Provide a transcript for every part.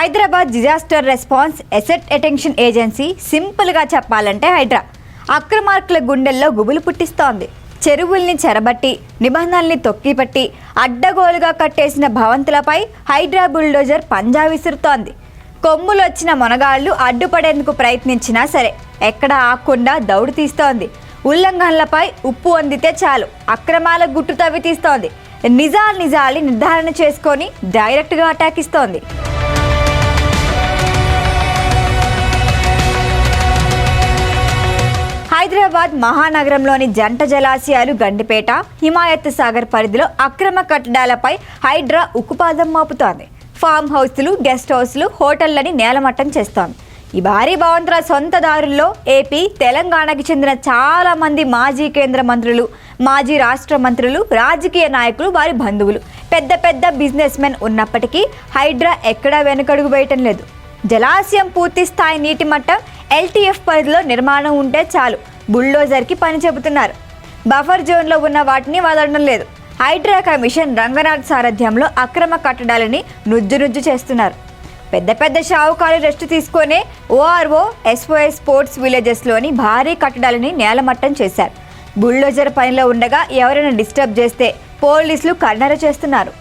Hyderabad disaster response asset attention agency సింపుల్గా చెప్పాలంటే హైడ్రా. అక్రమార్కుల గుండెల్లో గుబులు పుట్టిస్తోంది. చెరువుల్ని చెరబట్టి నిబంధనల్ని తొక్కిపట్టి అడ్డగోలుగా కట్టేసిన భవంతులపై హైడ్రా బుల్డోజర్ పంజా విసురుతోంది. కొమ్ములు వచ్చిన మొనగాళ్ళు అడ్డుపడేందుకు ప్రయత్నించినా సరే ఎక్కడ ఆకుండా దౌడు తీస్తోంది. ఉల్లంఘనలపై ఉప్పు అందితే చాలు. అక్రమాల గుట్టు తవ్వి తీస్తోంది. నిజాలు నిజాలి నిర్ధారణ చేసుకొని డైరెక్ట్గా అటాక్ హైదరాబాద్ మహానగరంలోని జంట జలాశయాలు గండిపేట హిమాయత్ సాగర్ పరిధిలో అక్రమ కట్టడాలపై హైడ్రా ఉక్కుపాదం మోపుతోంది. ఫామ్ హౌస్లు గెస్ట్ హౌస్లు హోటళ్ళని నేలమట్టం చేస్తోంది. ఈ భారీ భవంతుల సొంతదారుల్లో ఏపీ తెలంగాణకి చెందిన చాలా మంది మాజీ కేంద్ర మంత్రులు మాజీ రాష్ట్ర మంత్రులు రాజకీయ నాయకులు వారి బంధువులు. పెద్ద పెద్ద బిజినెస్ మెన్ ఉన్నప్పటికీ హైడ్రా ఎక్కడా వెనుకడుగు వేయటం లేదు. జలాశయం పూర్తి స్థాయి నీటి మట్టం ఎల్టీఎఫ్ పరిధిలో నిర్మాణం ఉంటే చాలు. బుల్డోజర్కి పని చెబుతున్నారు. బఫర్ జోన్లో ఉన్న వాటిని వదలడం లేదు. హైడ్రా కమిషన్ రంగనాథ్ సారథ్యంలో అక్రమ కట్టడాలని నుజ్జు నుజ్జు చేస్తున్నారు. పెద్ద పెద్ద షావుకారు రెస్ట్ తీసుకొనే ఓఆర్ఓ ఎస్ఓఎస్ స్పోర్ట్స్ విలేజెస్లోని భారీ కట్టడాలని నేలమట్టం చేశారు. బుల్డోజర్ పనిలో ఉండగా ఎవరైనా డిస్టర్బ్ చేస్తే పోలీసులు కన్నర చేస్తున్నారు.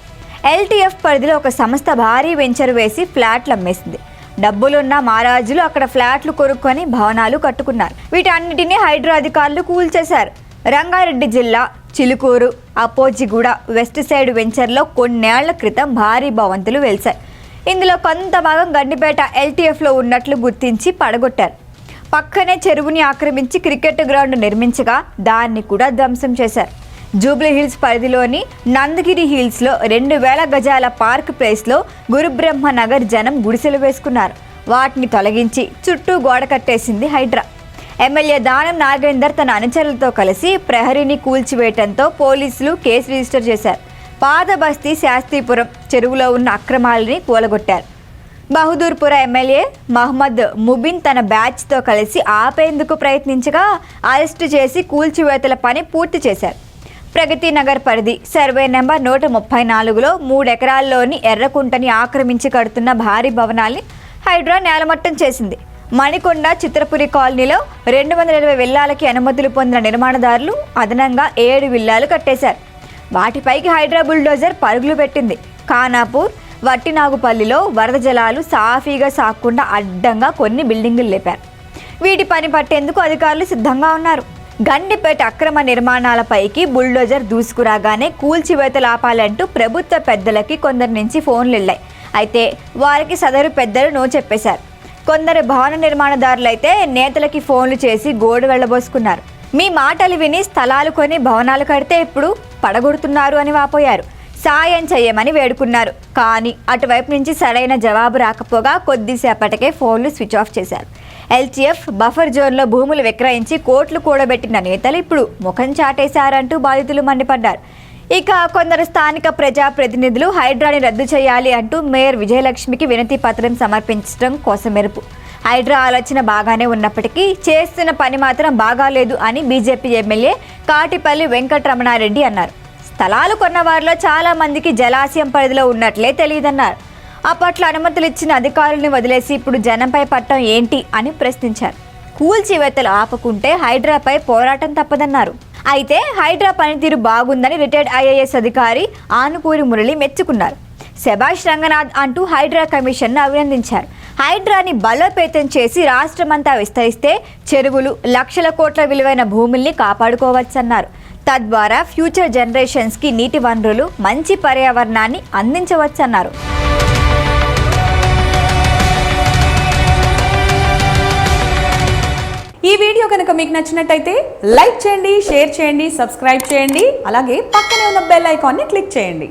ఎల్టీఎఫ్ పరిధిలో ఒక సంస్థ భారీ వెంచర్ వేసి ఫ్లాట్లు అమ్మేసింది. డబ్బులున్న మహారాజులు అక్కడ ఫ్లాట్లు కొనుక్కొని భవనాలు కట్టుకున్నారు. వీటన్నిటినీ హైడ్రా అధికారులు కూల్చేశారు రంగారెడ్డి జిల్లా చిలుకూరు అపోజిగూడ వెస్ట్ సైడ్ వెంచర్లో కొన్నేళ్ళ క్రితం భారీ భవంతులు వెలిశాయి. ఇందులో కొంత భాగం గండిపేట ఎల్టీఎఫ్లో ఉన్నట్లు గుర్తించి పడగొట్టారు. పక్కనే చెరువుని ఆక్రమించి క్రికెట్ గ్రౌండ్ నిర్మించగా దాన్ని కూడా ధ్వంసం చేశారు. జూబ్లీ హిల్స్ పరిధిలోని నందగిరి హిల్స్లో రెండు వేల గజాల పార్క్ ప్లేస్లో గురుబ్రహ్మ నగర్ జనం గుడిసెలు వేసుకున్నారు. వాటిని తొలగించి చుట్టూ గోడ కట్టేసింది హైడ్రా. ఎమ్మెల్యే దానం నాగేందర్ తన అనుచరులతో కలిసి ప్రహరీని కూల్చివేయటంతో పోలీసులు కేసు రిజిస్టర్ చేశారు. పాదబస్తీ శాస్త్రీపురం చెరువులో ఉన్న అక్రమాలని కూలగొట్టారు. బహదూర్పుర ఎమ్మెల్యే మహమ్మద్ ముబిన్ తన బ్యాచ్తో కలిసి ఆపేందుకు ప్రయత్నించగా అరెస్టు చేసి కూల్చివేతల పని పూర్తి చేశారు. ప్రగతి నగర్ పరిధి. సర్వే నెంబర్ నూట ముప్పై నాలుగులో మూడెకరాల్లోని ఎర్రకుంటని ఆక్రమించి కడుతున్న భారీ భవనాల్ని హైడ్రా నేలమట్టం చేసింది. మణికొండ చిత్రపురి కాలనీలో రెండు వందల ఇరవై విల్లాలకి అనుమతులు పొందిన నిర్మాణదారులు అదనంగా ఏడు విల్లాలు కట్టేశారు. వాటిపైకి హైడ్రా బుల్డోజర్ పరుగులు పెట్టింది. ఖానాపూర్ వట్టినాగుపల్లిలో వరద జలాలు సాఫీగా సాకుండా అడ్డంగా కొన్ని బిల్డింగులు లేపారు. వీటి పని పట్టేందుకు అధికారులు సిద్ధంగా ఉన్నారు. గండిపేట అక్రమ నిర్మాణాలపైకి బుల్డోజర్ దూసుకురాగానే కూల్చివేతలు ఆపాలంటూ ప్రభుత్వ పెద్దలకి కొందరి నుంచి ఫోన్లు వెళ్ళాయి. అయితే వారికి సదరు పెద్దలు నో చెప్పేశారు. కొందరు భవన నిర్మాణదారులైతే నేతలకి ఫోన్లు చేసి గోడు వెళ్ళబోసుకున్నారు. మీ మాటలు విని స్థలాలు కొని భవనాలు కడితే ఇప్పుడు పడగొడుతున్నారు అని వాపోయారు. సాయం చేయమని వేడుకున్నారు. కానీ అటువైపు నుంచి సరైన జవాబు రాకపోగా కొద్దిసేపటికే ఫోన్లు స్విచ్ ఆఫ్ చేశారు. ఎల్టీఎఫ్ బఫర్ జోన్లో భూములు విక్రయించి కోట్లు కూడబెట్టిన నేతలు ఇప్పుడు ముఖం చాటేశారంటూ బాధితులు మండిపడ్డారు. ఇక కొందరు స్థానిక ప్రజా ప్రతినిధులు హైడ్రాని రద్దు చేయాలి అంటూ మేయర్ విజయలక్ష్మికి వినతి పత్రం సమర్పించడం కోసమెరుపు హైడ్రా ఆలోచన బాగానే ఉన్నప్పటికీ చేస్తున్న పని మాత్రం బాగాలేదు అని బీజేపీ ఎమ్మెల్యే కాటిపల్లి వెంకటరమణారెడ్డి అన్నారు. స్థలాలు కొన్న వారిలో చాలా మందికి జలాశయం పరిధిలో ఉన్నట్లే తెలియదన్నారు. అప్పట్లో అనుమతులు ఇచ్చిన అధికారుల్ని వదిలేసి ఇప్పుడు జనంపై పట్టం ఏంటి అని ప్రశ్నించారు. కూల్చివేతలు ఆపకుంటే హైడ్రాపై పోరాటం తప్పదన్నారు. అయితే హైడ్రా పనితీరు బాగుందని రిటైర్డ్ ఐఏఎస్ అధికారి ఆనుపూరి మురళి మెచ్చుకున్నారు. శభాష్ రంగనాథ్ అంటూ హైడ్రా కమిషన్ను అభినందించారు. హైడ్రాని బలోపేతం చేసి రాష్ట్రమంతా విస్తరిస్తే చెరువులు లక్షల కోట్ల విలువైన భూముల్ని కాపాడుకోవచ్చన్నారు. తద్వారా ఫ్యూచర్ జనరేషన్స్కి నీటి వనరులు మంచి పర్యావరణాన్ని అందించవచ్చన్నారు. ఈ వీడియో కనుక మీకు నచ్చినట్టయితే లైక్ చేయండి షేర్ చేయండి సబ్స్క్రైబ్ చేయండి అలాగే పక్కనే ఉన్న బెల్ ఐకాన్ని క్లిక్ చేయండి.